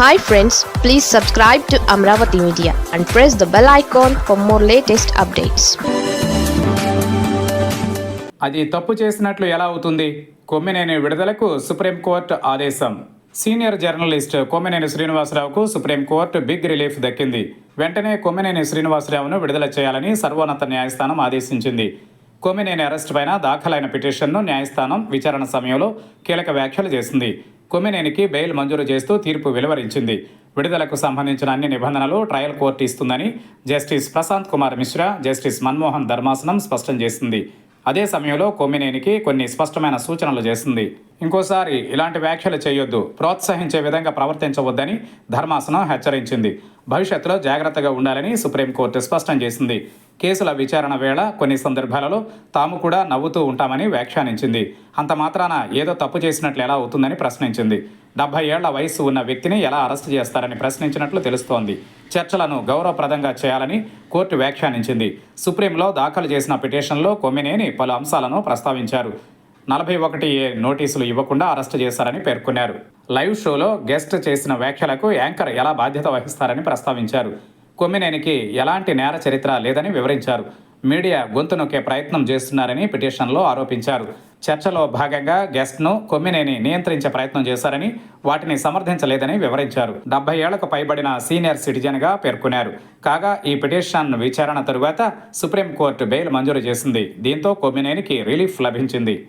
Hi friends please subscribe to Amaravati media and press the bell icon for more latest updates అది తప్పు చేసినట్లు ఎలా అవుతుంది? కొమ్మినేని విడుదలకు సుప్రీంకోర్టు ఆదేశం. సీనియర్ జర్నలిస్ట్ కొమ్మినేని శ్రీనివాసరావుకు సుప్రీంకోర్టు బిగ్ రిలీఫ్ దక్కింది. వెంటనే కొమ్మినేని శ్రీనివాసరావును విడుదల చేయాలని సర్వోన్నత న్యాయస్థానం ఆదేశించింది. కొమ్మినేని అరెస్టు పైన దాఖలైన పిటిషన్ను న్యాయస్థానం విచారణ సమయంలో కీలక వ్యాఖ్యలు చేసింది. కొమ్మినేనికి బెయిల్ మంజూరు చేస్తూ తీర్పు వెలువరించింది. విడుదలకు సంబంధించిన అన్ని నిబంధనలు ట్రయల్ కోర్టు ఇస్తుందని జస్టిస్ ప్రశాంత్ కుమార్ మిశ్రా జస్టిస్ మన్మోహన్ ధర్మాసనం స్పష్టం చేసింది. అదే సమయంలో కొమ్మినేనికి కొన్ని స్పష్టమైన సూచనలు చేసింది. ఇంకోసారి ఇలాంటి వ్యాఖ్యలు చేయొద్దు. ప్రోత్సహించే విధంగా ప్రవర్తించవద్దని ధర్మాసనం హెచ్చరించింది. భవిష్యత్తులో జాగ్రత్తగా ఉండాలని సుప్రీంకోర్టు స్పష్టం చేసింది. కేసుల విచారణ వేళ కొన్ని సందర్భాలలో తాము కూడా నవ్వుతూ ఉంటామని వ్యాఖ్యానించింది. అంత మాత్రాన ఏదో తప్పు చేసినట్లు ఎలా అవుతుందని ప్రశ్నించింది. డెబ్బై ఏళ్ళ వయసు ఉన్న వ్యక్తిని ఎలా అరెస్ట్ చేస్తారని ప్రశ్నించినట్లు తెలుస్తోంది. చర్చలను గౌరవప్రదంగా చేయాలని కోర్టు వ్యాఖ్యానించింది. సుప్రీంలో దాఖలు చేసిన పిటిషన్లో కొమ్మినేని పలు అంశాలను ప్రస్తావించారు. నలభై ఒకటి ఏ నోటీసులు ఇవ్వకుండా అరెస్టు చేశారని పేర్కొన్నారు. లైవ్ షోలో గెస్ట్ చేసిన వ్యాఖ్యలకు యాంకర్ ఎలా బాధ్యత వహిస్తారని ప్రస్తావించారు. కొమ్మినేనికి ఎలాంటి నేర చరిత్ర లేదని వివరించారు. మీడియా గొంతు నొక్కే ప్రయత్నం చేస్తున్నారని పిటిషన్లో ఆరోపించారు. చర్చలో భాగంగా గెస్ట్ను కొమ్మినేని నియంత్రించే ప్రయత్నం చేశారని వాటిని సమర్థించలేదని వివరించారు. డెబ్బై ఏళ్ళకు పైబడిన సీనియర్ సిటిజన్గా పేర్కొన్నారు. కాగా ఈ పిటిషన్ విచారణ తరువాత సుప్రీంకోర్టు బెయిల్ మంజూరు చేసింది. దీంతో కొమ్మినేనికి రిలీఫ్ లభించింది.